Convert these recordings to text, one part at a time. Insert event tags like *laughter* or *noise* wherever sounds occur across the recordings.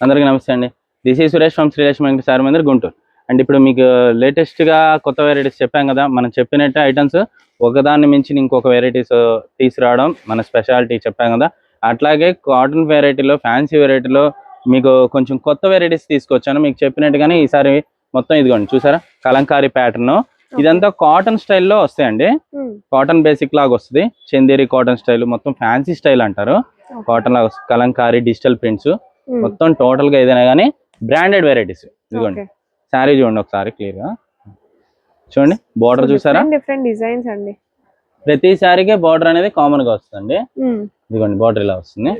అందరికీ నమస్తే అండి. దిస్ ఈ సురేష్ ఫ్రమ్ శ్రీలక్ష్మి వెంకట సార్ మందిర్ గుంటూరు అండ్ ఇప్పుడు మీకు లేటెస్ట్గా కొత్త వెరైటీస్ చెప్పాం కదా మనం చెప్పినట్టు ఐటమ్స్ ఒకదాన్ని మించి ఇంకొక వెరైటీస్ తీసుకురావడం మన స్పెషాలిటీ చెప్పాం కదా. అట్లాగే కాటన్ వెరైటీలో ఫ్యాన్సీ వెరైటీలో మీకు కొంచెం కొత్త వెరైటీస్ తీసుకొచ్చాను. మీకు చెప్పినట్టుగానే ఈసారి మొత్తం ఇదిగోండి చూసారా? కలంకారీ ప్యాటర్న్ ఇదంతా కాటన్ స్టైల్లో వస్తాయండి. కాటన్ బేసిక్ లాగా వస్తుంది. చందేరి కాటన్ స్టైల్ మొత్తం ఫ్యాన్సీ స్టైల్ అంటారు. కాటన్ లాగా కలంకారీ డిజిటల్ ప్రింట్స్ మొత్తం టోటల్గా ఏదైనా కానీ బ్రాండెడ్ వెరైటీస్ ఇదిగోండి. శారీ చూడండి ఒకసారి క్లియర్గా. చూడండి బార్డర్ చూసారా? different డిజైన్స్ అండి. ప్రతి శారీకే బార్డర్ అనేది కామన్గా వస్తుంది ఇదిగోండి బార్డర్ ఇలా వస్తుంది.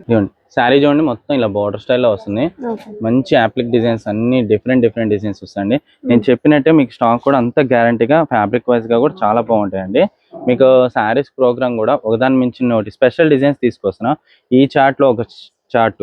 ఇదిగోండి శారీ చూడండి మొత్తం ఇలా బార్డర్ స్టైల్లో వస్తుంది. మంచి యాప్లిక్ డిజైన్స్ అన్ని డిఫరెంట్ డిఫరెంట్ డిజైన్స్ వస్తాయండి. నేను చెప్పినట్టే మీకు స్టాక్ కూడా అంత గ్యారంటీగా ఫ్యాబ్రిక్ వైజ్గా కూడా చాలా బాగుంటాయండి. మీకు శారీస్ ప్రోగ్రామ్ కూడా ఒకదాని మించిన ఒకటి స్పెషల్ డిజైన్స్ తీసుకొస్తున్నా. ఈ చార్ట్లో ఒక చార్ట్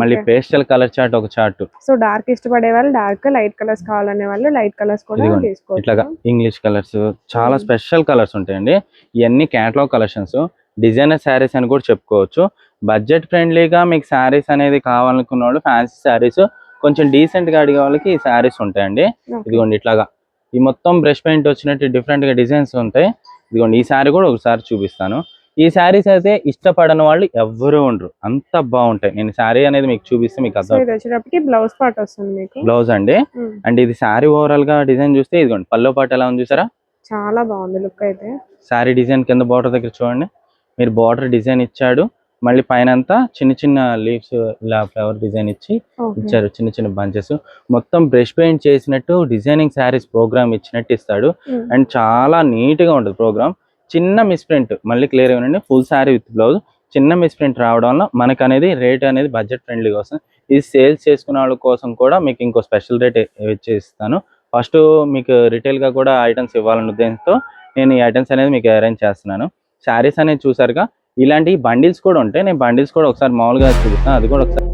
మళ్ళీ. పేస్టల్ కలర్ చార్ట్ ఒక చార్ట్ సో డార్క్ ఇష్టపడే వాళ్ళు డార్క్ లైట్ కలర్స్ కావాలనే వాళ్ళు లైట్ కలర్స్ కూడా ఇట్లాగా తీసుకోవచ్చు. ఇంగ్లీష్ కలర్స్ చాలా. స్పెషల్ కలర్స్ ఉంటాయండి. ఇవన్నీ క్యాటలాగ్ కలెక్షన్స్ డిజైనర్ శారీస్ అని కూడా చెప్పుకోవచ్చు. బడ్జెట్ ఫ్రెండ్లీగా మీకు శారీస్ అనేది కావాలనుకున్న వాళ్ళు ఫ్యాన్సీ శారీస్ కొంచెం డీసెంట్గా అడిగే వాళ్ళకి ఈ శారీస్ ఉంటాయండి. ఇదిగోండి ఇట్లాగా ఈ మొత్తం బ్రష్ పెయింట్ వచ్చినట్టు డిఫరెంట్గా డిజైన్స్ ఉంటాయి. ఇదిగోండి ఈ శారీ కూడా ఒకసారి చూపిస్తాను. ఈ శారీస్ అయితే ఇష్టపడని వాళ్ళు ఎవ్వరూ ఉండరు. అంత బాగుంటాయి. నేను శారీ అనేది మీకు చూపిస్తే మీకు అర్థం వచ్చేటప్పటికి బ్లౌజ్ పార్ట్ వస్తుంది మీకు. బ్లౌజ్ అండి. ఉమ్, అండ్ ఇది శారీ ఓవరాల్గా డిజైన్ చూస్తే ఇదిగోండి పల్లో పాటు ఎలా ఉంది చూసారా? చాలా బాగుంది లుక్ అయితే. శారీ డిజైన్ కింద బార్డర్ దగ్గర చూడండి. మీరు బార్డర్ డిజైన్ ఇచ్చాడు. మళ్ళీ పైన అంతా చిన్న చిన్న లీవ్స్ ఇలా ఫ్లవర్ డిజైన్ ఇచ్చి ఇచ్చారు. చిన్న చిన్న బంచెస్. మొత్తం బ్రష్ పెయింట్ చేసినట్టు డిజైనింగ్ శారీస్ ప్రోగ్రామ్ ఇచ్చినట్టు ఇస్తాడు. ఉమ్, అండ్ చాలా నీట్గా ఉంటుంది ప్రోగ్రామ్. చిన్న మిస్ప్రింట్ మళ్ళీ క్లియర్ ఏనండి ఫుల్ శారీ విత్ బ్లౌజ్ చిన్న మిస్ప్రింట్ రావడం వల్ల మనకు అనేది రేట్ అనేది బడ్జెట్ ఫ్రెండ్లీగా వస్తుంది. ఇది సేల్స్ చేసుకునే వాళ్ళ కోసం కూడా మీకు ఇంకో స్పెషల్ రేట్ ఇస్తాను. ఫస్ట్ మీకు రిటైల్గా కూడా ఐటమ్స్ ఇవ్వాలనే ఉద్దేశంతో నేను ఈ ఐటమ్స్ అనేది మీకు అరేంజ్ చేస్తున్నాను. శారీస్ అనేది చూసారుగా ఇలాంటి బండిల్స్ కూడా ఉంటాయి నేను బండిల్స్ కూడా ఒకసారి మామూలుగా చూపిస్తాను. అది కూడా ఒకసారి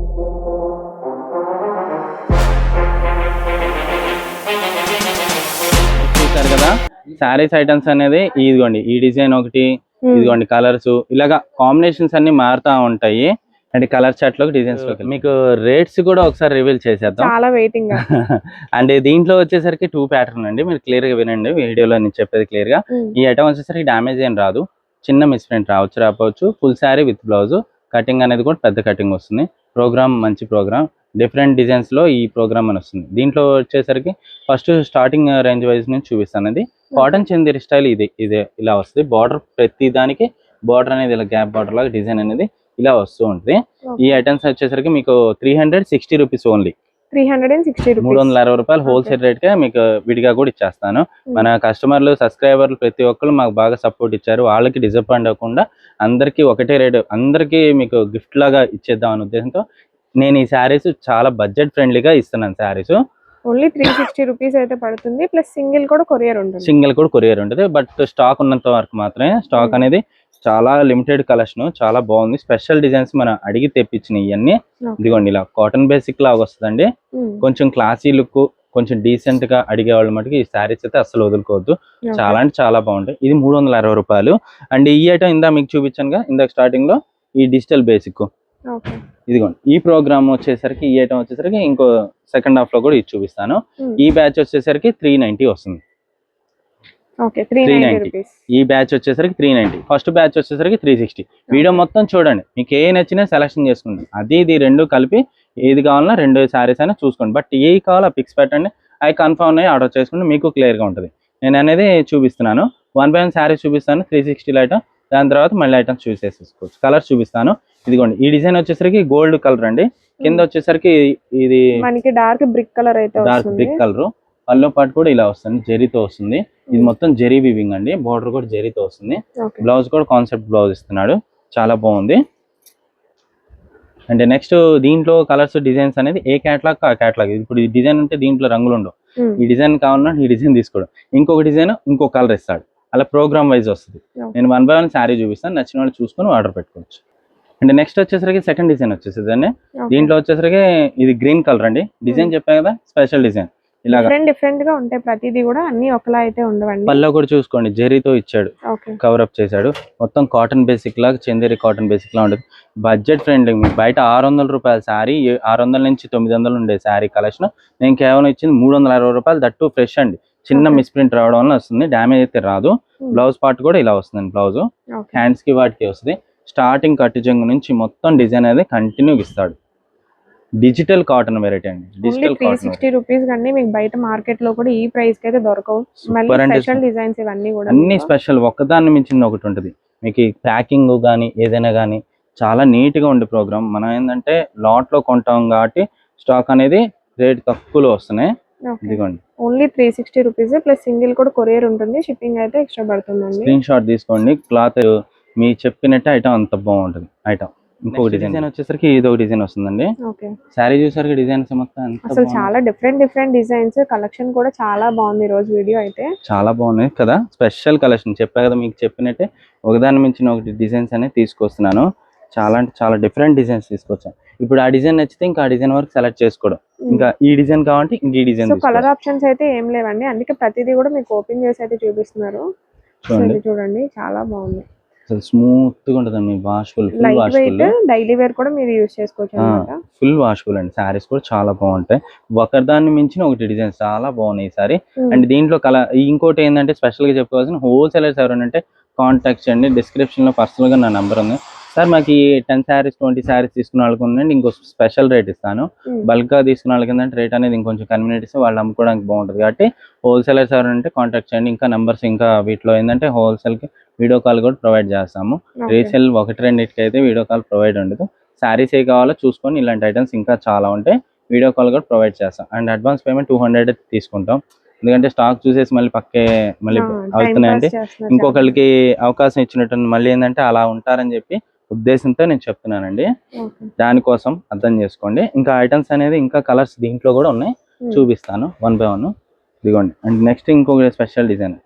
శారీస్ ఐటమ్స్ అనేది ఇదిగోండి ఈ డిజైన్ ఒకటి ఉమ్, ఇదిగోండి కలర్స్ ఇలాగా కాంబినేషన్స్ అన్ని మారుతా ఉంటాయి. అండ్ కలర్ చార్ట్లో డిజైన్స్లో మీకు రేట్స్ కూడా ఒకసారి రివీల్ చేసేద్దాం. చాలా వెయిటింగ్ *laughs* అండ్ దీంట్లో వచ్చేసరికి టూ ప్యాటర్న్ అండి. మీరు క్లియర్గా వినండి వీడియోలో నేను చెప్పేది క్లియర్గా. ఈ ఐటమ్ వచ్చేసరికి డ్యామేజ్ ఏం రాదు. చిన్న మిస్ప్రింట్ రావచ్చు రాకపోవచ్చు. Full sari with blouse cutting అనేది కూడా పెద్ద కటింగ్ వస్తుంది. ప్రోగ్రామ్ మంచి ప్రోగ్రామ్ డిఫరెంట్ డిజైన్స్లో ఈ ప్రోగ్రామ్ అని వస్తుంది. దీంట్లో వచ్చేసరికి ఫస్ట్ స్టార్టింగ్ రేంజ్ వైజ్ నుంచి చూపిస్తాను అది కాటన్ చందేరి స్టైల్ ఇది ఇదే ఇలా వస్తుంది. బార్డర్ ప్రతి దానికి బార్డర్ అనేది ఇలా గ్యాప్ బార్డర్ లాగా డిజైన్ అనేది ఇలా వస్తూ ఉంటుంది. ఈ ఐటమ్స్ వచ్చేసరికి మీకు three hundred sixty rupees only three hundred and sixty మూడు వందల అరవై రూపాయలు హోల్సేల్ రేట్గా మీకు విడిగా కూడా ఇచ్చేస్తాను. మన కస్టమర్లు సబ్స్క్రైబర్లు ప్రతి ఒక్కరు మాకు బాగా సపోర్ట్ ఇచ్చారు. వాళ్ళకి డిసప్పాయింట్ అవ్వకుండా అందరికీ ఒకటే రేటు అందరికీ మీకు గిఫ్ట్ లాగా ఇచ్చేద్దాం అనే ఉద్దేశంతో నేను ఈ శారీస్ చాలా బడ్జెట్ ఫ్రెండ్లీగా ఇస్తున్నాను saris only three sixty rupees అయితే పడుతుంది. ప్లస్ సింగిల్ కూడా కొరియర్ ఉంటుంది. సింగిల్ కూడా కొరియర్ ఉంటుంది. బట్ స్టాక్ ఉన్నంత వరకు మాత్రమే. Stock Hmm. అనేది చాలా లిమిటెడ్ కలెక్షన్ చాలా బాగుంది. స్పెషల్ డిజైన్స్ మనం అడిగి తెప్పించినాయి ఇవన్నీ. ఇదిగోండి ఇలా కాటన్ బేసిక్ లాగా వస్తుందండి. ఉమ్, కొంచెం క్లాసీ లుక్ కొంచెం డీసెంట్గా అడిగే వాళ్ళ మటుకు ఈ శారీస్ అయితే అసలు వదులుకోవద్దు. చాలా అంటే చాలా బాగుంటాయి. ఇది మూడు వందల అరవై రూపాయలు. అండ్ ఈ ఐటమ్ ఇందా మీకు చూపించాను ఇందాక స్టార్టింగ్లో ఈ డిజిటల్ బేసిక్ ఇదిగోండి ఈ ప్రోగ్రామ్ వచ్చేసరికి ఈ ఐటమ్ వచ్చేసరికి ఇంకో సెకండ్ హాఫ్లో కూడా ఇది చూపిస్తాను. ఉమ్, ఈ బ్యాచ్ వచ్చేసరికి త్రీ నైన్టీ వస్తుంది. Okay three 390. నైన్టీ రూపీస్ ఈ బ్యాచ్ వచ్చేసరికి త్రీ నైన్టీ ఫస్ట్ బ్యాచ్ వచ్చేసరికి త్రీ సిక్స్టీ వీడియో మొత్తం చూడండి మీకు ఏ నచ్చినా సెలెక్షన్ చేసుకోండి. అది ఇది రెండు కలిపి ఏది కావాలన్నా రెండు శారీస్ అయినా చూసుకోండి. బట్ ఏ కావాలో పిక్స్ పెట్టండి అవి కన్ఫర్మ్ ఉన్నాయి ఆర్డర్ చేసుకోండి మీకు క్లియర్గా ఉంటుంది. నేను అనేది చూపిస్తున్నాను. వన్ బై వన్ శారీస్ చూపిస్తాను త్రీ సిక్స్టీలో ఐటమ్ దాని తర్వాత మళ్ళీ ఐటమ్స్ చూస్ చేసేసుకోవచ్చు. కలర్స్ చూపిస్తాను. ఇదిగోండి ఈ డిజైన్ వచ్చేసరికి గోల్డ్ కలర్ అండి. కింద వచ్చేసరికి ఇది మనకి డార్క్ బ్రిక్ కలర్ అయితే డార్క్ బ్రిక్ కలర్. పల్లో పాటు కూడా ఇలా వస్తుంది జెరీతో వస్తుంది. ఇది మొత్తం జెరీ వివింగ్ అండి బార్డర్ కూడా జెరీతో వస్తుంది. బ్లౌజ్ కూడా కాన్సెప్ట్ బ్లౌజ్ ఇస్తున్నాడు చాలా బాగుంది. అంటే నెక్స్ట్ దీంట్లో కలర్స్ డిజైన్స్ అనేది ఏ క్యాట్లాగ్ ఆ క్యాట్లాగ్ ఇప్పుడు ఈ డిజైన్ ఉంటే దీంట్లో రంగులు ఉండవు. ఈ డిజైన్ కావాలన్నా ఈ డిజైన్ తీసుకోవడం ఇంకొక డిజైన్ ఇంకో కలర్ ఇస్తాడు. అలా ప్రోగ్రామ్ వైజ్ వస్తుంది. నేను వన్ బై వన్ శారీ చూపిస్తాను నచ్చిన వాళ్ళు చూసుకొని ఆర్డర్ పెట్టుకోవచ్చు. అండ్ నెక్స్ట్ వచ్చేసరికి సెకండ్ డిజైన్ వచ్చేసింది అండి. దీంట్లో వచ్చేసరికి ఇది గ్రీన్ కలర్ అండి. Design Hmm. చెప్పా కదా స్పెషల్ డిజైన్. ఇలాగా. డిఫరెంట్గా ఉంటాయి. ప్రతిదీ కూడా అన్ని ఒకలా అయితే ఉండవండి. పల్లో కూడా చూసుకోండి. జెరీతో ఇచ్చాడు. కవర్ అప్ చేశాడు. మొత్తం కాటన్ బేసిక్ లాగా చందేరి కాటన్ బేసిక్ లా ఉంటుంది. బడ్జెట్ ఫ్రెండ్లీ బయట ఆరు వందల రూపాయల శారీ ఆరు వందల నుంచి తొమ్మిది వందలు ఉండే శారీ కలెక్షన్. నేను కేవలం ఇచ్చింది మూడు వందల అరవై రూపాయలు. దట్టు ఫ్రెష్ అండి. చిన్న. మిస్ప్రింట్ రావడం వల్ల వస్తుంది. డ్యామేజ్ అయితే రాదు. బ్లౌజ్ పార్ట్ కూడా ఇలా వస్తుంది బ్లౌజ్. హ్యాండ్స్కి వాటికి వస్తుంది. స్టార్టింగ్ కట్టు జంగు నుంచి మొత్తం డిజైన్ అనేది కంటిన్యూ ఇస్తాడు. డిజిటల్ కాటన్ వెరైటీ అండి. డిజిటల్ కాటన్ సిక్స్టీ రూపీస్ కండి. మీకు బయట మార్కెట్లో కూడా ఈ ప్రైస్కి అయితే దొరకవు స్పెషల్ డిజైన్స్ ఇవన్నీ కూడా అన్ని. స్పెషల్ ఒక్కదాన్ని మించింది ఒకటి ఉంటుంది. మీకు ప్యాకింగ్ కానీ ఏదైనా కానీ చాలా నీట్గా ఉండే ప్రోగ్రామ్ మనం ఏంటంటే లాట్లో కొంటాం కాబట్టి స్టాక్ అనేది రేట్ తక్కువలో వస్తున్నాయి. ఇదిగోండి. Only three sixty rupees plus single కూడా కొరియర్ ఉంటుంది. షిప్పింగ్ అయితే ఎక్స్ట్రా పడుతుందండి. స్క్రీన్ షాట్ తీసుకోండి. క్లాత్ మీ చెప్పినట్టే ఐటమ్ అంత బాగుంటుంది. ఐటమ్ ఇంకొక డిజైన్ వచ్చేసరికి ఇది ఒక డిజైన్ వస్తుందండి. ఓకే. శారీ చూసరికి డిజైన్స్ మొత్తం అసలు. చాలా డిఫరెంట్ డిఫరెంట్ డిజైన్స్ కలెక్షన్ కూడా చాలా బాగుంది ఈ రోజు వీడియో అయితే. చాలా బాగున్నాయి కదా? స్పెషల్ కలెక్షన్ చెప్పా కదా మీకు చెప్పినట్టే ఒకదాని మించిన ఒకటి డిజైన్స్ అనేది తీసుకొస్తున్నాను. చాలా అంటే చాలా డిఫరెంట్ డిజైన్స్ తీసుకొచ్చాను. ఇప్పుడు ఆ డిజైన్ నచ్చితే ఇంకా ఆ డిజైన్ వరకు సెలెక్ట్ చేసుకోవడం. ఇంకా ఈ డిజైన్ కావాలంటే ఇంక ఈ డిజైన్ సో కలర్ ఆప్షన్స్ అయితే ఏం లేవండి. అందుకే ప్రతిదీ కూడా మీకు ఓపెన్ చేసి అయితే చూపిస్తున్నారు. చూడండి. చాలా బాగుంది. అసలు స్మూత్గా ఉంటుంది మీ వాష్ఫుల్ ఫుల్ వాష్ఫుల్ డైలీ వేర్ కూడా మీరు యూస్ చేసుకోవచ్చు ఫుల్ వాష్ఫుల్ అండి. శారీస్ కూడా చాలా బాగుంటాయి. ఒకదాన్ని మించిన ఒకటి డిజైన్ చాలా బాగున్నాయి ఈ సారీ అండ్ దీంట్లో కల ఇంకోటి ఏంటంటే స్పెషల్గా చెప్పుకోవాల్సిన హోల్సేలర్స్ ఎవరైనా ఉంటే కాంటాక్ట్ చేయండి. డిస్క్రిప్షన్లో పర్సనల్గా నా నెంబర్ ఉంది. సార్ మాకు ఈ టెన్ శారీస్ ట్వంటీ శారీస్ తీసుకున్న వాళ్ళకి ఉందండి. ఇంకో స్పెషల్ రేట్ ఇస్తాను. బల్క్గా తీసుకున్న వాళ్ళకి ఏంటంటే రేట్ అనేది ఇంకొంచెం కన్వీనియన్స్ ఇస్తే వాళ్ళు అమ్ముకోవడానికి బాగుంటుంది. కాబట్టి హోల్సేలర్స్ ఎవరైనా ఉంటే కాంటాక్ట్ చేయండి. ఇంకా నెంబర్స్ ఇంకా వీటిలో ఏంటంటే హోల్సేల్కి వీడియో కాల్ కూడా ప్రొవైడ్ చేస్తాము. రీసేల్ ఒకటి రెండింటికి అయితే వీడియో కాల్ ప్రొవైడ్ ఉండదు. శారీస్ ఏ కావాలో చూసుకొని ఇలాంటి ఐటమ్స్ ఇంకా చాలా ఉంటాయి. వీడియో కాల్ కూడా ప్రొవైడ్ చేస్తాం. And advance payment two hundred తీసుకుంటాం. ఎందుకంటే స్టాక్ చూసేసి మళ్ళీ పక్కే మళ్ళీ అవుతున్నాయండి. ఇంకొకరికి అవకాశం ఇచ్చినట్టు మళ్ళీ ఏంటంటే అలా ఉంటారని చెప్పి ఉద్దేశంతో నేను చెప్తున్నానండి. దానికోసం అర్థం చేసుకోండి. ఇంకా ఐటమ్స్ అనేది ఇంకా కలర్స్ దీంట్లో కూడా ఉన్నాయి. చూపిస్తాను వన్ బై వన్. ఇదిగోండి. అండ్ నెక్స్ట్ ఇంకొక స్పెషల్ డిజైన్.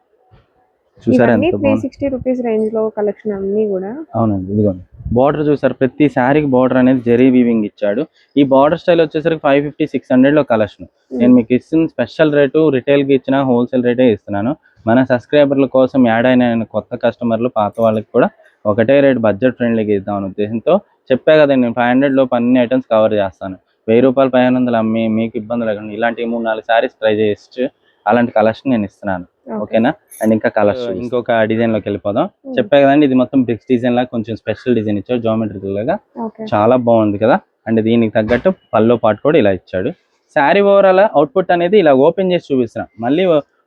చూసారా ఇవన్నీ ఎంత త్రీ బాగుంది? సిక్స్టీ రూపీస్ రేంజ్లో కలెక్షన్ అన్ని కూడా. అవునండి ఇదిగోండి. బార్డర్ చూసారు ప్రతి శారీకి బార్డర్ అనేది జెరీ వీవింగ్ ఇచ్చాడు. ఈ బార్డర్ స్టైల్ వచ్చేసరికి ఫైవ్ ఫిఫ్టీ సిక్స్ హండ్రెడ్లో కలెక్షన్ నేను మీకు ఇస్తున్న స్పెషల్ రేటు రిటైల్కి ఇచ్చిన హోల్సేల్ రేటే ఇస్తున్నాను. మన సబ్స్క్రైబర్ల కోసం యాడ్ అయిన కొత్త కస్టమర్లు పాత వాళ్ళకి కూడా ఒకటే రేట్ బడ్జెట్ ఫ్రెండ్లీగా ఇద్దాం అనే ఉద్దేశంతో చెప్పా కదండి నేను ఫైవ్ హండ్రెడ్ లోపు అన్ని ఐటమ్స్ కవర్ చేస్తాను. వెయ్యి రూపాయలు పదిహేను వందలు అమ్మి మీకు ఇబ్బంది లేకుండా ఇలాంటి మూడు నాలుగు సారీస్ ట్రై చేసి అలాంటి కలెక్షన్ నేను ఇస్తున్నాను. ఓకేనా? అండ్ ఇంకా కలర్స్ ఇంకొక డిజైన్లోకి వెళ్ళిపోదాం చెప్పా కదండి ఇది మొత్తం బ్రిక్స్ డిజైన్ లాగా కొంచెం స్పెషల్ డిజైన్ ఇచ్చాడు జామెట్రికల్ లాగా. ఓకే చాలా బాగుంది కదా? అండ్ దీనికి తగ్గట్టు పల్లో పాటు కూడా ఇలా ఇచ్చాడు. శారీ ఓవరాల్ అవుట్పుట్ అనేది ఇలా ఓపెన్ చేసి చూపిస్తున్నా. మళ్ళీ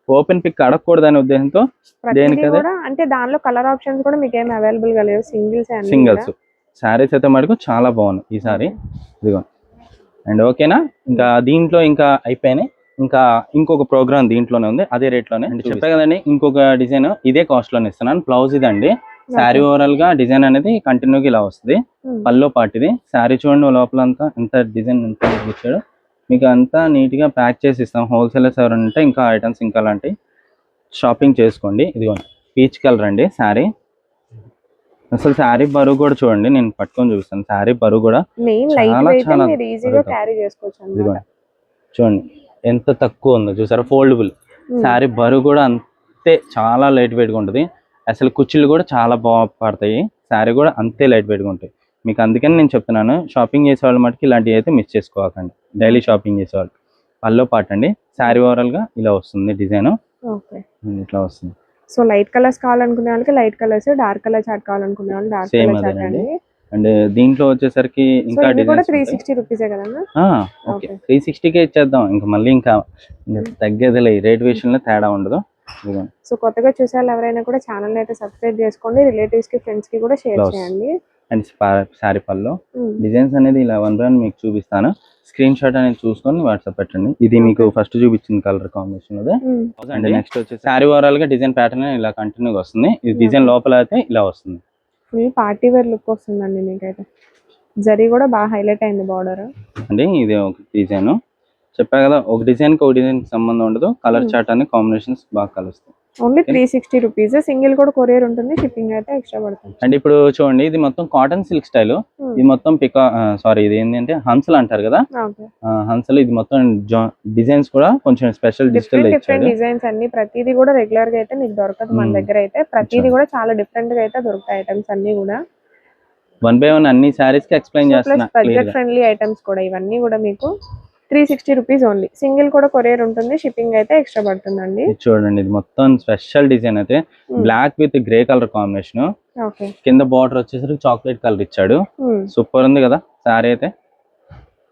ఓపెన్ పిక్ అడగకూడదు అనే ఉద్దేశంతో దేనికదే? అంటే దానిలో కలర్ ఆప్షన్స్ కూడా మీకు ఏమి అవైలబుల్గా లేవు. సింగిల్స్ సింగిల్స్ శారీస్ అయితే మటుకు చాలా బాగున్నాయి ఈ సారీ ఇదిగో. అండ్ ఓకేనా? ఇంకా దీంట్లో ఇంకా అయిపోయినాయి. ఇంకా ఇంకొక ప్రోగ్రామ్ దీంట్లోనే ఉంది అదే రేట్లోనే అంటే చెప్పా కదండి ఇంకొక డిజైన్ ఇదే కాస్ట్లోనే ఇస్తున్నాను బ్లౌజ్ ఇదండి శారీ ఓవరాల్గా డిజైన్ అనేది కంటిన్యూగా ఇలా వస్తుంది. పల్లో పాటు ఇది శారీ చూడండి లోపల అంతా ఎంత డిజైన్ ఎంత ఇచ్చాడు. మీకు అంతా నీట్గా ప్యాక్ చేసి ఇస్తాం. హోల్సేలర్స్ ఎవరైనా ఉంటే ఇంకా ఐటమ్స్ ఇంకా అలాంటి షాపింగ్ చేసుకోండి. ఇదిగోండి పీచ్ కలర్ అండి శారీ అసలు శారీ బరువు కూడా చూడండి నేను పట్టుకొని చూపిస్తాను. శారీ బరువు కూడా చాలా చాలా ఇదిగోండి చూడండి. ఎంత తక్కువ ఉందో చూసారా? ఫోల్డబుల్. శారీ బరువు కూడా అంతే చాలా లైట్ వెయిట్గా ఉంటుంది. అసలు కుర్చీలు కూడా చాలా బాగా పడతాయి. శారీ కూడా అంతే లైట్ వెయిట్గా ఉంటాయి. మీకు అందుకని నేను చెప్తున్నాను షాపింగ్ చేసే వాళ్ళ మటుకు ఇలాంటివి అయితే మిస్ చేసుకోకండి. డైలీ షాపింగ్ చేసేవాళ్ళు పల్లో పాట అండి శారీ ఓవరాల్గా ఇలా వస్తుంది డిజైన్. ఓకే. ఇట్లా వస్తుంది. సో లైట్ కలర్స్ కావాలనుకునే వాళ్ళకి light colours dark colour chart కావాలనుకునే వాళ్ళు డార్క్ కలర్ చాట్. అండి. అండ్ దీంట్లో వచ్చేసరికి ఇంకా త్రీ సిక్స్టీ రూపీసే కదన్నా ఓకే. Okay. త్రీ సిక్స్టీకే ఇచ్చేద్దాం. ఇంకా మళ్ళీ ఇంకా ఇంకా తగ్గేదిలే. రేట్ విషయంలో తేడా ఉండదు. సో కొత్తగా చూసే వాళ్ళు ఎవరైనా కూడా ఛానల్ అయితే సబ్స్క్రైబ్ చేసుకోండి. రిలేటివ్స్కి ఫ్రెండ్స్కి కూడా షేర్. చేయండి. అండ్ శారీ పళ్ళు. ఉమ్. డిజైన్స్ అనేది ఇలా వన్ బై వన్ మీకు చూపిస్తాను. స్క్రీన్ షాట్ అనేది చూసుకొని వాట్సాప్ పెట్టండి. ఇది మీకు ఫస్ట్ చూపించిన కలర్ కాంబినేషన్ అదే. అండ్ నెక్స్ట్ వచ్చేసి శారీ ఓవరాల్గా డిజైన్ ప్యాటర్న్ ఇలా కంటిన్యూగా వస్తుంది. ఇది డిజైన్ లోపల అయితే ఇలా వస్తుంది. ఫుల్ పార్టీ వేర్ లుక్ వస్తుందండి మీకైతే. జరీ కూడా బాగా హైలైట్ అయింది బార్డర్. అంటే ఇది ఒక డిజైన్. చెప్పా కదా ఒక డిజైన్కి ఒక డిజైన్ సంబంధం ఉండదు. కలర్. చార్ట్ అనే కాంబినేషన్స్ బాగా కలుస్తాయి. Only three sixty rupees single కూడా కొరియర్ ఉంటుంది షిప్పింగ్ అయితే ఎక్స్ట్రా పడుతుంది. అండ్ ఇప్పుడు చూడండి ఇది మొత్తం కాటన్ సిల్క్ స్టైల్. ఇది మొత్తం పికా సారీ ఇది ఏంటంటే హంసలు అంటారు కదా? ఆ, హంసలు ఇది మొత్తం డిజైన్స్ కూడా కొంచెం స్పెషల్ డిజిటల్ డిఫరెంట్ డిజైన్స్ అన్ని. ప్రతిదీ కూడా రెగ్యులర్గా అయితే మీకు దొరకదు మన Hmm. దగ్గర అయితే. ప్రతిదీ. కూడా చాలా డిఫరెంట్గా అయితే దొరుకుతాయి ఐటమ్స్ అన్ని కూడా. వన్ బై వన్ అన్ని సారీస్కి ఎక్స్ప్లెయిన్ చేస్తున్నా బడ్జెట్. ఫ్రెండ్లీ ఐటమ్స్ కూడా ఇవన్నీ కూడా మీకు three sixty rupees only. Single కూడా కొరియర్ ఉంటుంది షిప్పింగ్ అయితే ఎక్స్ట్రా పడుతుందండి. చూడండి ఇది మొత్తం స్పెషల్ డిజైన్ అయితే. Black with grey colour combination కింద బార్డర్ వచ్చేసరికి చాక్లెట్ కలర్ ఇచ్చాడు. సూపర్ ఉంది కదా శారీ అయితే.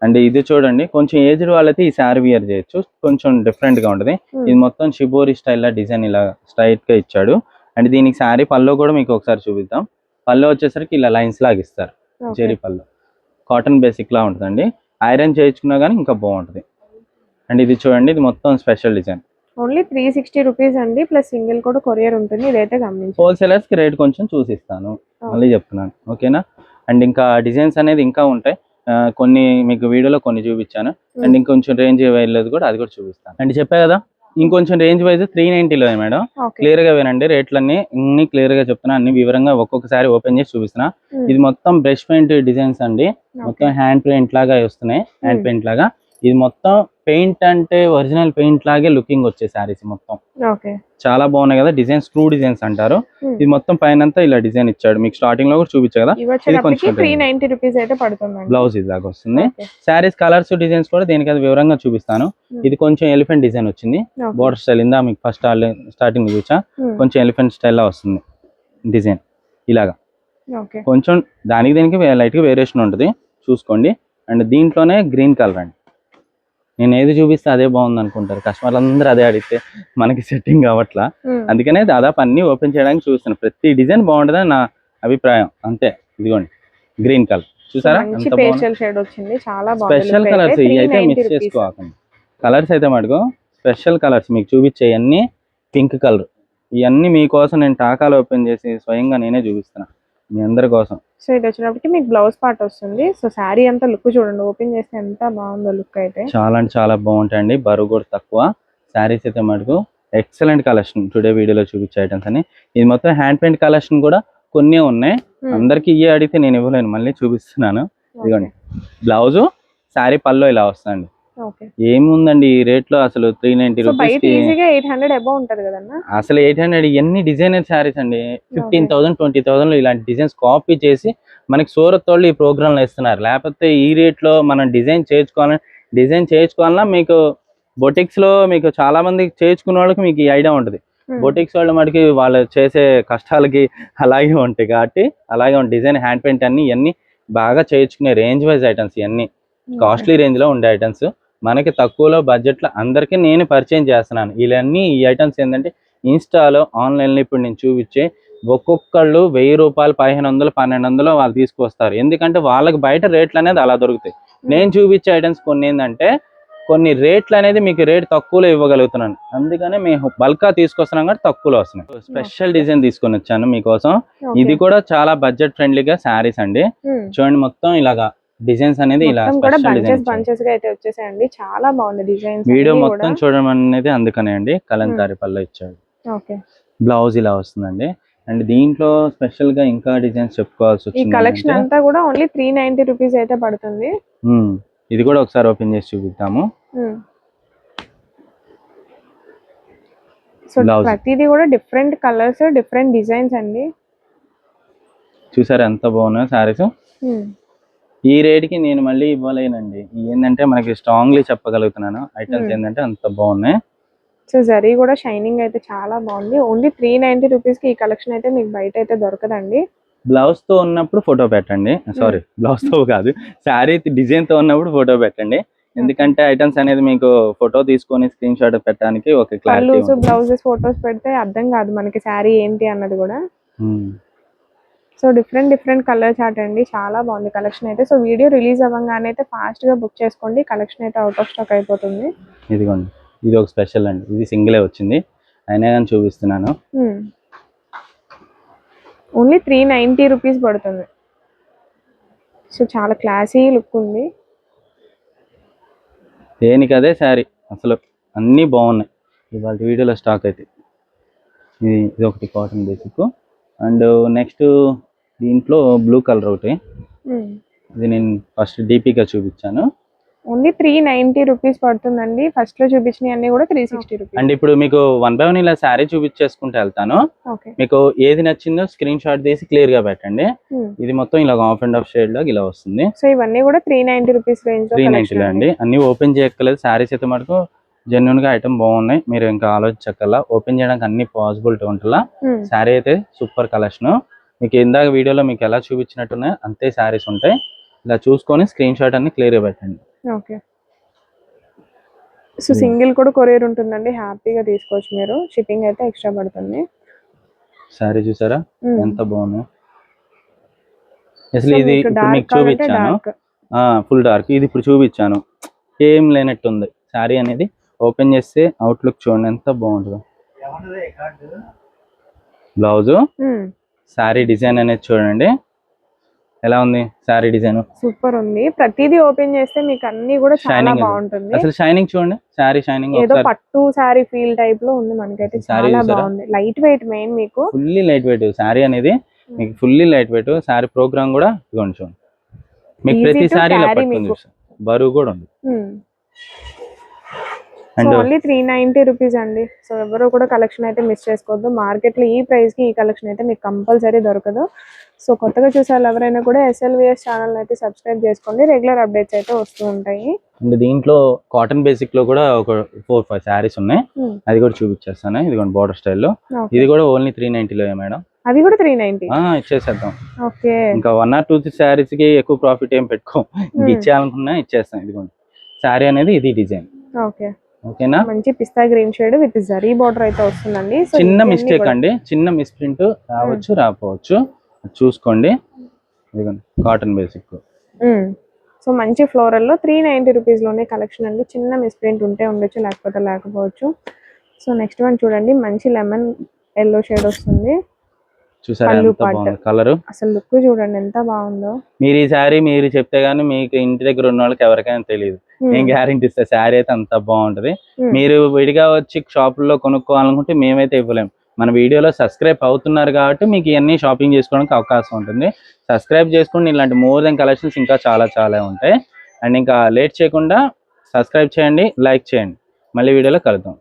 అండ్ ఇది చూడండి కొంచెం ఏజ్డ్ వాళ్ళైతే ఈ శారీ వియర్ చేయొచ్చు. కొంచెం డిఫరెంట్గా ఉంటది. ఇది మొత్తం షిబోరి స్టైల్ డిజైన్ ఇలా స్ట్రైట్గా ఇచ్చాడు. అండ్ దీనికి శారీ పల్లో కూడా మీకు ఒకసారి చూపిద్దాం. పల్లో వచ్చేసరికి ఇలా లైన్స్ లాగా ఇస్తారు. జెరీ పళ్ళు. కాటన్ బేసిక్ లా ఉంటుందండి. ఐరన్ చేయించుకున్నా కానీ ఇంకా బాగుంటది. అండ్ ఇది చూడండి ఇది మొత్తం special design only three sixty rupees అండి ప్లస్ సింగిల్ కూడా కొరియర్ ఉంటుంది ఇదైతే గమనించండి. హోల్సేలర్స్కి రేట్ కొంచెం చూసిస్తాను మళ్ళీ చెప్తున్నాను ఓకేనా? అండ్ ఇంకా డిజైన్స్ అనేది ఇంకా ఉంటాయి. కొన్ని మీకు వీడియోలో కొన్ని చూపించాను. అండ్ ఇంకొంచెం రేంజ్ వెళ్ళేది కూడా అది కూడా చూపిస్తాను. అండ్ చెప్పా కదా ఇంకొంచెం రేంజ్ వైజ్ త్రీ నైన్టీలో మేడం. క్లియర్గా వినండి రేట్లన్నీ అన్ని క్లియర్గా చెప్తున్నా అన్ని వివరంగా ఒక్కొక్కసారి ఓపెన్ చేసి చూపిస్తున్నా. ఇది మొత్తం బ్రష్ పెయింట్ డిజైన్స్ అండి. మొత్తం హ్యాండ్ పెయింట్ లాగా వస్తున్నాయి హ్యాండ్ Hmm. పెయింట్ లాగా. ఇది మొత్తం పెయింట్ అంటే ఒరిజినల్ పెయింట్ లాగే లుకింగ్ వచ్చే సారీస్ మొత్తం. చాలా బాగున్నాయి కదా డిజైన్ స్క్రూ డిజైన్స్ అంటారు. ఇది మొత్తం పైన ఇలా డిజైన్ ఇచ్చాడు. మీకు స్టార్టింగ్లో కూడా చూపించా కదా వచ్చేటప్పటికి కొంచెం బ్లౌజ్ ఇది దాకా వస్తుంది. శారీస్ కలర్స్ డిజైన్స్ కూడా దీనికి అది వివరంగా చూపిస్తాను. ఇది కొంచెం ఎలిఫెంట్ డిజైన్ వచ్చింది. బోర్డర్ స్టైల్ ఇందా మీకు ఫస్ట్ స్టార్టింగ్ చూసా. కొంచెం ఎలిఫెంట్ స్టైల్ లా వస్తుంది డిజైన్ ఇలాగా. కొంచెం దానికి దీనికి లైట్గా వేరియేషన్ ఉంటుంది. చూసుకోండి. అండ్ దీంట్లోనే గ్రీన్ కలర్ అండి. నేను ఏది చూపిస్తే అదే బాగుంది అనుకుంటారు కస్టమర్లు అందరూ అదే అడిగితే మనకి సెట్టింగ్ కావట్లా Hmm. అందుకనే దాదాపు అన్ని ఓపెన్ చేయడానికి చూస్తాను ప్రతి డిజైన్ బాగుంటుందని నా అభిప్రాయం. అంతే. ఇదిగోండి. గ్రీన్ కలర్ చూసారా? స్పెషల్ కలర్స్ అయితే. ఇవి అయితే 390 మిస్ rupees. చేసుకోకండి కలర్స్ అయితే మటుకు స్పెషల్ కలర్స్ మీకు చూపించే అన్ని పింక్ కలర్ ఇవన్నీ మీకోసం నేను టాకాలు ఓపెన్ చేసి స్వయంగా నేనే చూపిస్తున్నా. మీ అందరి కోసం. సో ఇది వచ్చినప్పటికి మీకు బ్లౌజ్ పార్ట్ వస్తుంది. సో శారీ అంతా లుక్ చూడండి. ఓపెన్ చేస్తే ఎంత బాగుందో లుక్ అయితే. చాలా అంటే చాలా బాగుంటాయండి. బరువు కూడా తక్కువ. శారీస్ అయితే మటుకు ఎక్సలెంట్ కలెక్షన్ టుడే వీడియోలో చూపించే ఐటమ్స్ అని ఇది మొత్తం హ్యాండ్ పెయింట్ కలెక్షన్ కూడా కొన్ని ఉన్నాయి. Hmm. అందరికి ఇవే అడిగితే నేను ఇవ్వలేను. మళ్ళీ చూపిస్తున్నాను. ఇదిగోండి. బ్లౌజు శారీ పల్లో ఇలా వస్తుంది ఏముందండి ఈ రేట్లో అసలు త్రీ నైన్టీ రూపీస్ అసలు ఎయిట్ హండ్రెడ్ ఎన్ని డిజైనర్ శారీస్ అండి. ఫిఫ్టీన్ థౌసండ్ ట్వంటీ థౌసండ్లో ఇలాంటి డిజైన్స్ కాపీ చేసి మనకి సూరత్ వాళ్ళు ఈ ప్రోగ్రామ్లో ఇస్తున్నారు లేకపోతే ఈ రేట్లో మనం డిజైన్ చేయించుకోవాలని డిజైన్ చేయించుకోవాలన్నా మీకు బొటిక్స్లో మీకు చాలా మంది చేయించుకున్న వాళ్ళకి మీకు ఈ ఐడియా ఉంటుంది. బొటిక్స్ వాళ్ళు మటుకి వాళ్ళు చేసే కష్టాలకి అలాగే ఉంటాయి కాబట్టి అలాగే డిజైన్ హ్యాండ్ పెయింట్ అన్ని ఇవన్నీ బాగా చేయించుకునే రేంజ్ వైజ్ ఐటమ్స్ ఇవన్నీ కాస్ట్లీ రేంజ్లో ఉండే ఐటమ్స్. మనకి తక్కువలో బడ్జెట్లో అందరికీ నేను పరిచయం చేస్తున్నాను. ఇవన్నీ ఈ ఐటమ్స్ ఏంటంటే ఇన్స్టాలో ఆన్లైన్లో ఇప్పుడు నేను చూపించే ఒక్కొక్కళ్ళు వెయ్యి రూపాయలు పదిహేను వందలు పన్నెండు వందలు వాళ్ళు తీసుకొస్తారు. ఎందుకంటే వాళ్ళకి బయట రేట్లు అనేది అలా దొరుకుతాయి. నేను చూపించే ఐటమ్స్ కొన్ని ఏంటంటే కొన్ని రేట్లు అనేది మీకు రేట్ తక్కువలో ఇవ్వగలుగుతున్నాను. అందుకనే మేము బల్కా తీసుకొస్తున్నాం కాబట్టి తక్కువలో వస్తున్నాయి స్పెషల్ డిజైన్ తీసుకొని వచ్చాను మీకోసం. ఇది కూడా చాలా బడ్జెట్ ఫ్రెండ్లీగా శారీస్ అండి. చూడండి మొత్తం ఇలాగా డిజైన్స్ అనేది ఇలా మొత్తం కూడా స్పెషల్ బంచెస్ డిజైన్ బంచెస్గా అయితే వచ్చేసాయండి. చాలా బాగుంది డిజైన్స్ వీడియో మొత్తం చూడడం అనేది అందుకనే అండి. కలంకారీ పళ్ళు ఇచ్చాడు. ఓకే. బ్లౌజ్ ఇలా వస్తుందండి. అండ్ దీంట్లో స్పెషల్గా ఇంకా డిజైన్స్ చెప్పుకోవాల్సి ఈ వచ్చింది కలెక్షన్ అంతా కూడా ఓన్లీ త్రీ నైన్టీ రూపీస్ అయితే పడుతుంది. ఇది కూడా ఒకసారి ఓపెన్ చేసి చూపిద్దాము. సో. ప్రతిదీ కూడా డిఫరెంట్ కలర్స్ డిఫరెంట్ డిజైన్స్ అండి. చూసారా ఎంత బాగున్నాయో Hmm. ఈ రేట్కి నేను మళ్ళీ ఇవ్వలేనండి. ఏంటంటే మనకి స్ట్రాంగ్లీ చెప్పగలుగుతున్నాను. Items Hmm. ఏంటంటే అంత బాగున్నాయి. సో జరీ కూడా షైనింగ్ అయితే చాలా బాగుంది. ఓన్లీ త్రీ నైన్టీ రూపీస్కి ఈ కలెక్షన్ అయితే మీకు బయట అయితే దొరకదండి. బ్లౌజ్తో ఉన్నప్పుడు ఫోటో పెట్టండి. సారీ బ్లౌజ్తో కాదు. శారీ డిజైన్తో ఉన్నప్పుడు ఫోటో పెట్టండి. ఎందుకంటే ఐటమ్స్ అనేది మీకు ఫోటో తీసుకొని స్క్రీన్ షాట్ పెట్టడానికి ఒక క్లారిటీ పల్లూస్ బ్లౌజెస్ ఫొటోస్ పెడితే అర్థం కాదు మనకి శారీ ఏంటి అన్నది కూడా. So different different colour chart అండి. చాలా బాగుంది కలెక్షన్ అయితే. సో వీడియో రిలీజ్ అవ్వగానే అయితే ఫాస్ట్గా బుక్ చేసుకోండి. కలెక్షన్ అయితే అవుట్ ఆఫ్ స్టాక్ అయిపోతుంది. ఇదిగోండి. ఇది ఒక స్పెషల్ అండి. ఇది సింగిలే వచ్చింది. అయినా కానీ చూపిస్తున్నాను. ఓన్లీ త్రీ నైంటీ రూపీస్ పడుతుంది. సో చాలా క్లాసీ లుక్ ఉంది. దేనికి అదే శారీ. అసలు అన్నీ బాగున్నాయి. ఇవాళ వీడియోలో స్టాక్ అయితే. ఇది ఇది ఒకటి కాటన్ బేసిక్ అండ్ నెక్స్ట్ దీంట్లో బ్లూ కలర్ ఒకటి. ఇది నేను ఫస్ట్ డీపీగా చూపించాను. ఓన్లీ త్రీ నైన్టీ రూపీస్ పడుతుందండి. ఫస్ట్లో చూపించినవి అన్ని కూడా త్రీ సిక్స్టీ రూపీస్. అండ్ ఇప్పుడు మీకు వన్ బై వన్ ఇలా శారీ చూపించేసుకుంటూ వెళ్తాను. మీకు ఏది నచ్చిందో స్క్రీన్ షాట్ తీసి క్లియర్గా పెట్టండి. ఇది మొత్తం ఇలా ఆఫ్ అండ్ ఆఫ్ షేడ్ లాగా ఇలా వస్తుంది. సో ఇవన్నీ కూడా త్రీ నైన్టీ రూపీస్ రేంజ్లో త్రీ నైన్టీలో అండి. అన్ని ఓపెన్ చేయక్కర్లేదు. శారీస్ అయితే మటుకు జెన్యున్గా ఐటమ్ బాగున్నాయి. మీరు ఇంకా ఆలోచించక్కర్లా. ఓపెన్ చేయడానికి అన్ని పాసిబిలిటీ ఉంటుందా. శారీ అయితే సూపర్ కలెక్షన్ మీకు ఇందాక వీడియోలో మీకు ఎలా చూపించినట్టున్నాయి అంతే శారీస్ ఉంటాయి. ఇలా చూసుకొని స్క్రీన్ షాట్ అన్ని క్లియర్గా పెట్టండి. ఓకే. సో సింగిల్ కూడా కొరియర్ ఉంటుందండి. హ్యాపీగా తీసుకోవచ్చు మీరు. షిప్పింగ్ అయితే ఎక్స్ట్రా పడుతుంది. శారీ చూసారా. ఎంత బాగుంది. అసలు ఇది మీకు చూపించాను. Full dark. ఇది ఇప్పుడు చూపించాను. ఏం లేనట్టు ఉంది శారీ అనేది ఓపెన్ చేస్తే అవుట్లుక్ చూడండి ఎంత బాగుంటుందో. బ్లౌజ్. శారీ డిజైన్ అనేది చూడండి. ఎలా ఉంది శారీ డిజైన్? సూపర్ ఉంది. ప్రతిదీ ఓపెన్ చేస్తే మీకు అన్ని కూడా చాలా ఉంది. బాగుంటుంది. అసలు షైనింగ్ చూడండి. శారీ షైనింగ్ ఏదో పట్టు శారీ ఫీల్ టైప్లో ఉంది మనకైతే. చాలా? బాగుంది. లైట్ వెయిట్ మెయిన్ మీకు. ఫుల్లీ లైట్ వెయిట్ శారీ అనేది. మీకు fully light weight sari program కూడా ఇదిగోండి చూడండి. మీకు ప్రతి శారీ? బరువు కూడా ఉంది. So and only three ninety rupees అండి. సో ఎవరు కూడా కలెక్షన్ అయితే మిస్ చేసుకోవద్దు. మార్కెట్లో ఈ ప్రైస్కి ఈ కలెక్షన్ అయితే మీకు కంపల్సరీ దొరకదు. సో కొత్తగా చూసే వాళ్ళు ఎవరైనా కూడా ఎస్ఎల్విఎస్ ఛానల్ అయితే సబ్స్క్రైబ్ చేసుకోండి. రెగ్యులర్ అప్డేట్స్ అయితే వస్తూ ఉంటాయి. అండ్ దీంట్లో కాటన్ బేసిక్లో కూడా ఒక ఫోర్ ఫైవ్ శారీస్ ఉన్నాయి. Hmm. అది కూడా చూపించేస్తాను. ఇదిగోండి బార్డర్ స్టైల్లో. ఇది కూడా ఓన్లీ త్రీ నైన్టీలో మేడం. అవి కూడా త్రీ నైన్టీ ఇచ్చేసేద్దాం. ఓకే. ఇంకా వన్ ఆర్ టూ త్రీ శారీస్కి ఎక్కువ ప్రాఫిట్ ఏం పెట్టుకో. Hmm. ఇచ్చేయాలనుకున్నా ఇచ్చేస్తాం ఇదిగోండి. శారీ అనేది ఇది డిజైన్ ఓకే. ఓకేనా? మంచి pista green shade with zari border అయితే వస్తుందండి. చిన్న మిస్టేక్ అండి. చిన్న మిస్ప్రింట్ రావచ్చు రాకపోవచ్చు. చూసుకోండి. Cotton basic hmm. సో మంచి ఫ్లోరల్లో త్రీ నైన్టీ రూపీస్లోనే కలెక్షన్ అండి. చిన్న మిస్ప్రింట్ ఉంటే ఉండొచ్చు లేకపోతే లేకపోవచ్చు. సో నెక్స్ట్ వన్ చూడండి. మంచి లెమన్ ఎల్లో షేడ్ వస్తుంది. చూసారా ఎంత. బాగుంది కలర్? అసలు లుక్ చూడండి ఎంత బాగుందో. మీరు ఈ శారీ మీరు చెప్తే గానీ మీకు ఇంటి దగ్గర ఉన్న వాళ్ళకి ఎవరికైనా తెలియదు. నేను గ్యారెంటీ ఇస్తా శారీ అయితే అంత బాగుంటది. మీరు విడిగా వచ్చి షాపుల్లో కొనుక్కోవాలనుకుంటే మేమైతే ఇవ్వలేం. మన వీడియోలో సబ్స్క్రైబ్ అవుతున్నారు కాబట్టి మీకు ఇవన్నీ షాపింగ్ చేసుకోవడానికి అవకాశం ఉంటుంది. సబ్స్క్రైబ్ చేసుకోండి ఇలాంటి మోర్ దెన్ కలెక్షన్స్ ఇంకా చాలా చాలా ఉంటాయి. అండ్ ఇంకా లేట్ చేయకుండా సబ్స్క్రైబ్ చేయండి లైక్ చేయండి. మళ్ళీ వీడియోలో కలుద్దాం.